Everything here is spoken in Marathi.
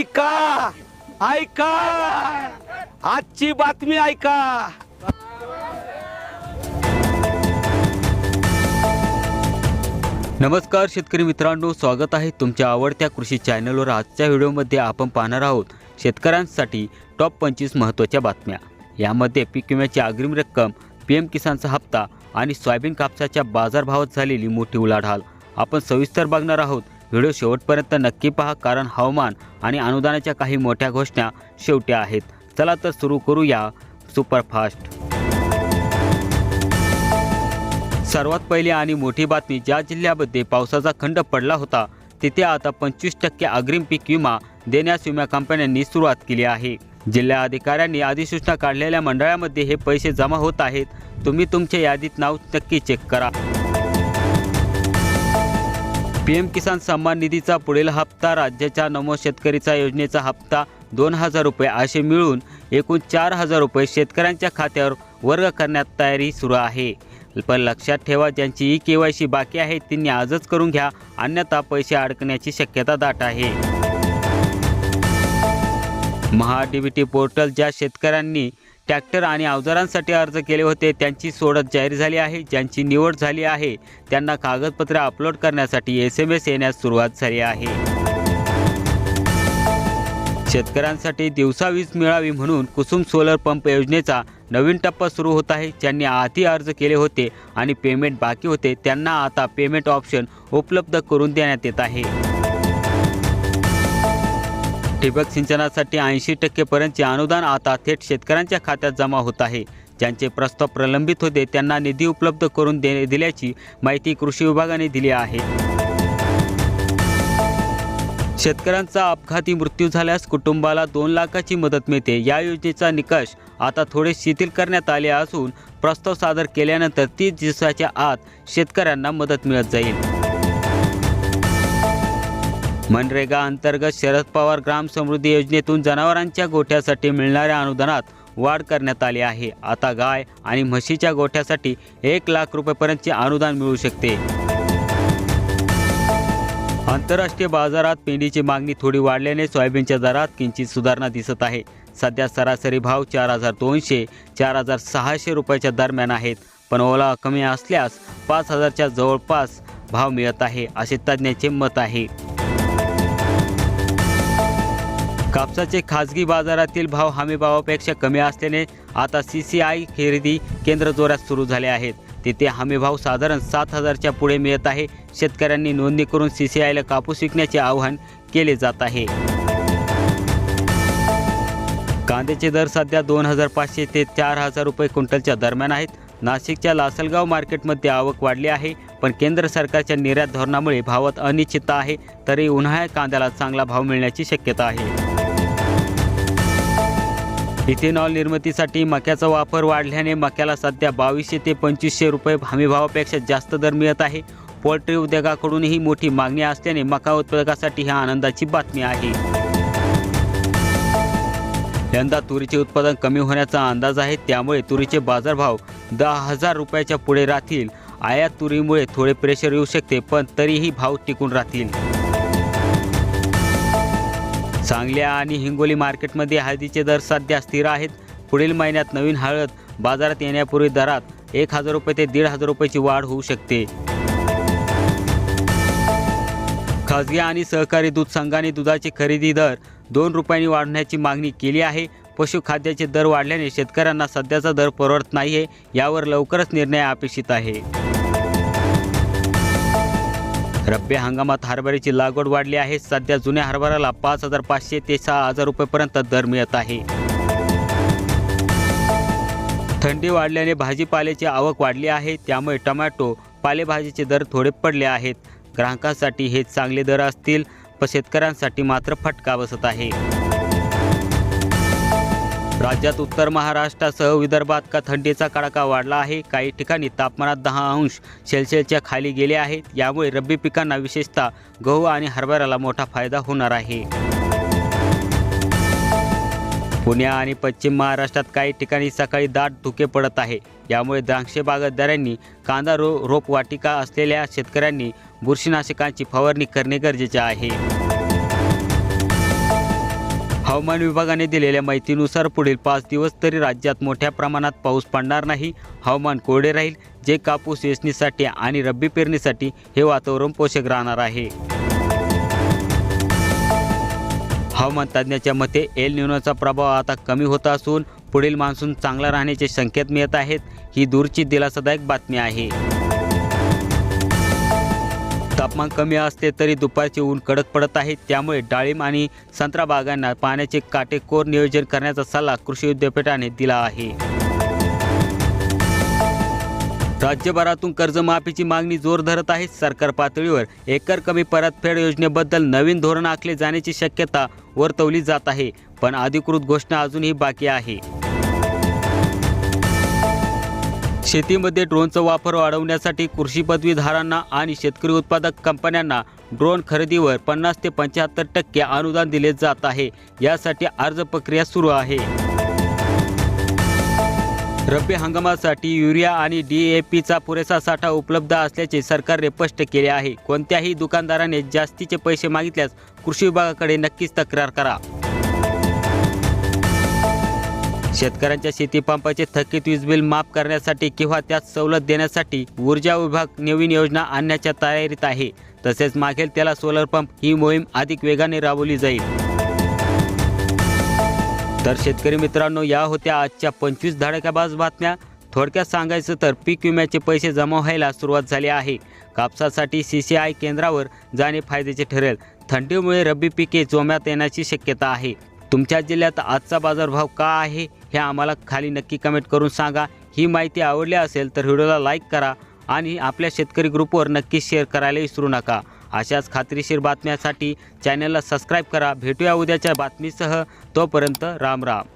ऐका ऐका. आजची बातमी ऐका. नमस्कार शेतकरी मित्रांनो स्वागत आहे तुमच्या आवडत्या कृषी चॅनलवर. आजच्या व्हिडिओमध्ये आपण पाहणार आहोत शेतकऱ्यांसाठी टॉप पंचवीस महत्त्वाच्या बातम्या. यामध्ये पीक विम्याची अग्रिम रक्कम पी एम किसानचा हप्ता आणि सोयाबीन कापसाच्या बाजारभावात झालेली मोठी उलाढाल. आपण सविस्तर बघणार आहोत व्हिडिओ शेवटपर्यंत नक्की पहा कारण हवामान आणि अनुदानाच्या काही मोठ्या घोषणा शेवटी आहेत. चला तर सुरू करूया सुपरफास्ट. सर्वात पहिली आणि मोठी बातमी ज्या जिल्ह्यामध्ये पावसाचा खंड पडला होता तिथे आता पंचवीस टक्के अग्रिम पीक विमा देण्यास विमा कंपन्यांनी सुरुवात केली आहे. जिल्हा अधिकाऱ्यांनी अधिसूचना काढलेल्या मंडळामध्ये हे पैसे जमा होत आहेत. तुम्ही तुमच्या यादीत नाव नक्की चेक करा. पी एम किसान सन्मान निधीचा पुढील हप्ता राज्याच्या नमो शेतकरीचा योजनेचा हप्ता दोन हजार रुपये असे मिळून एकूण चार हजार रुपये शेतकऱ्यांच्या खात्यावर वर्ग करण्यात तयारी सुरू आहे. पण लक्षात ठेवा ज्यांची ई के वाय सी बाकी आहे त्यांनी आजच करून घ्या अन्यथा पैसे अडकण्याची शक्यता दाट आहे. महा डी टी पोर्टल ज्या शेतकऱ्यांनी ट्रॅक्टर आणि अवजारांसाठी अर्ज केले होते. त्यांची सोडत जाहीर झाली आहे. ज्यांची निवड झाली आहे त्यांना कागदपत्रे अपलोड करण्यासाठी एस एम एस येण्यास सुरुवात झाली आहे. शेतकऱ्यांसाठी दिवसा वीज मिळावी म्हणून कुसुम सोलर पंप योजनेचा नवीन टप्पा सुरू होत आहे. ज्यांनी आधी अर्ज केले होते आणि पेमेंट बाकी होते त्यांना आता पेमेंट ऑप्शन उपलब्ध करून देण्यात येत आहे. ठिबक सिंचनासाठी ऐंशी टक्केपर्यंतचे अनुदान आता थेट शेतकऱ्यांच्या खात्यात जमा होत आहे. ज्यांचे प्रस्ताव प्रलंबित होते त्यांना निधी उपलब्ध करून दे दिल्याची माहिती कृषी विभागाने दिली आहे. शेतकऱ्यांचा अपघाती मृत्यू झाल्यास कुटुंबाला दोन लाखाची मदत मिळते. या योजनेचा निकष आता थोडे शिथिल करण्यात आले असून प्रस्ताव सादर केल्यानंतर तीस दिवसाच्या आत शेतकऱ्यांना मदत मिळत जाईल. मनरेगा अंतर्गत शरद पवार ग्राम समृद्धी योजनेतून जनावरांच्या गोठ्यासाठी मिळणाऱ्या अनुदानात वाढ करण्यात आली आहे. आता गाय आणि म्हशीच्या गोठ्यासाठी एक लाख रुपयेपर्यंतचे अनुदान मिळू शकते. आंतरराष्ट्रीय बाजारात पेंडीची मागणी थोडी वाढल्याने सोयाबीनच्या दरात किंचित सुधारणा दिसत आहे. सध्या सरासरी भाव चार हजार दोनशे चार हजार सहाशे रुपयाच्या दरम्यान आहेत. पण ओला कमी असल्यास पाच हजारच्या जवळपास भाव मिळत आहे असे तज्ज्ञांचे मत आहे. कापसाचे खाजगी बाजारातील भाव हमी भावापेक्षा कमी असल्याने आता सी सी आय खरेदी केंद्र जोरात सुरू झाले आहेत. तिथे हमी भाव साधारण सात हजारच्या पुढे मिळत आहे. शेतकऱ्यांनी नोंदणी करून सी सी आयला कापूस विकण्याचे आवाहन केले जात आहे. कांद्याचे दर सध्या दोन हजार पाचशे ते चार हजार रुपये क्विंटलच्या दरम्यान आहेत. नाशिकच्या लासलगाव मार्केटमध्ये आवक वाढली आहे पण केंद्र सरकारच्या निर्यात धोरणामुळे भावात अनिश्चितता आहे तरी उन्हाळ्यात कांद्याला चांगला भाव मिळण्याची शक्यता आहे. इथेनॉल निर्मितीसाठी मक्याचा वापर वाढल्याने मक्याला सध्या बावीसशे ते पंचवीसशे रुपये हमीभावापेक्षा जास्त दर मिळत आहे. पोल्ट्री उद्योगाकडूनही मोठी मागणी असल्याने मका उत्पादकासाठी ही आनंदाची बातमी आहे. यंदा तुरीचे उत्पादन कमी होण्याचा अंदाज आहे. त्यामुळे तुरीचे बाजारभाव दहा हजार रुपयाच्या पुढे राहतील. आयात तुरीमुळे थोडे प्रेशर येऊ शकते पण तरीही भाव टिकून राहतील. सांगल्या आणि हिंगोली मार्केटमध्ये हळदीचे दर सध्या स्थिर आहेत. पुढील महिन्यात नवीन हळद बाजारात येण्यापूर्वी दरात एक हजार रुपये ते दीड हजार रुपयाची वाढ होऊ शकते. खाजगी आणि सहकारी दूध संघाने दुधाची खरेदी दर दोन रुपयांनी वाढवण्याची मागणी केली आहे. पशुखाद्याचे दर वाढल्याने शेतकऱ्यांना सध्याचा दर परवडत नाही आहे यावर लवकरच निर्णय अपेक्षित आहे. रब्बी हंगामात हरभऱ्याची लागवड वाढली आहे. सध्या जुन्या हरभऱ्याला पाच हजार पाचशे ते सहा हजार रुपयेपर्यंत दर मिळत आहे. थंडी वाढल्याने भाजीपाल्याची आवक वाढली आहे. त्यामुळे टमॅटो पालेभाजीचे दर थोडे पडले आहेत. ग्राहकांसाठी हे चांगले दर असतील पण शेतकऱ्यांसाठी मात्र फटका बसत आहे. राज्यात उत्तर महाराष्ट्रासह विदर्भात का थंडीचा कडाका वाढला आहे. काही ठिकाणी तापमानात दहा अंश सेल्सिअसच्या खाली गेले आहेत. यामुळे रब्बी पिकांना विशेषतः गहू आणि हरभऱ्याला मोठा फायदा होणार आहे. पुणे आणि पश्चिम महाराष्ट्रात काही ठिकाणी सकाळी दाट धुके पडत आहे. यामुळे द्राक्षे बागायतदारांनी कांदा रो रोप वाटिका असलेल्या शेतकऱ्यांनी बुरशीनाशकांची फवारणी करणे गरजेचे आहे. हवामान विभागाने दिलेल्या माहितीनुसार पुढील पाच दिवस तरी राज्यात मोठ्या प्रमाणात पाऊस पडणार नाही. हवामान कोरडे राहील. जे कापूस वेचणीसाठी आणि रब्बी पेरणीसाठी हे वातावरण पोषक राहणार आहे. हवामान तज्ज्ञाच्या मते एल न्यूनोचा प्रभाव आता कमी होत असून पुढील मान्सून चांगला राहण्याचे संकेत मिळत आहेत. ही दूरची दिलासादायक बातमी आहे. तापमान कमी असले तरी दुपारचे ऊन कडक पडत आहे. त्यामुळे डाळिंब आणि संत्रा बागांना पाण्याचे काटेकोर नियोजन करण्याचा सल्ला कृषी विद्यापीठाने दिला आहे. राज्यभरातून कर्जमाफीची मागणी जोर धरत आहे. सरकार पातळीवर एकर कमी परतफेड योजनेबद्दल नवीन धोरण आखले जाण्याची शक्यता वर्तवली जात आहे. पण अधिकृत घोषणा अजूनही बाकी आहे. शेतीमध्ये ड्रोनचा वापर वाढवण्यासाठी कृषी पदवीधारांना आणि शेतकरी उत्पादक कंपन्यांना ड्रोन खरेदीवर पन्नास ते पंच्याहत्तर टक्के अनुदान दिले जात आहे. यासाठी अर्ज प्रक्रिया सुरू आहे. रब्बी हंगामासाठी युरिया आणि डी ए पीचा पुरेसा साठा उपलब्ध असल्याचे सरकारने स्पष्ट केले आहे. कोणत्याही दुकानदाराने जास्तीचे पैसे मागितल्यास कृषी विभागाकडे नक्कीच तक्रार करा. शेतकऱ्यांच्या शेतीपंपाचे थकीत वीज बिल माफ करण्यासाठी किंवा त्यात सवलत देण्यासाठी ऊर्जा विभाग नवीन योजना आणण्याच्या तयारीत आहे. तसेच मागेल त्याला सोलर पंप ही मोहीम अधिक वेगाने राबवली जाईल. तर शेतकरी मित्रांनो या होत्या आजच्या पंचवीस धडाक्याबाज बातम्या. थोडक्यात सांगायचं तर पीक विम्याचे पैसे जमा व्हायला सुरुवात झाली आहे. कापसासाठी सी सी आय केंद्रावर जाणे फायद्याचे ठरेल. थंडीमुळे रब्बी पिके जोम्यात येण्याची शक्यता आहे. तुमच्या जिल्ह्यात आजचा बाजारभाव का आहे? हे आम्हाला खाली नक्की कमेंट करून सांगा. ही माहिती आवडली असेल तर व्हिडिओला लाईक करा आणि आपल्या शेतकरी ग्रुपवर नक्की शेअर करायला विसरू नका. अशाच खात्रीशीर बातम्यासाठी चॅनलला सबस्क्राईब करा. भेटूया उद्याच्या बातमीसह. तोपर्यंत राम राम.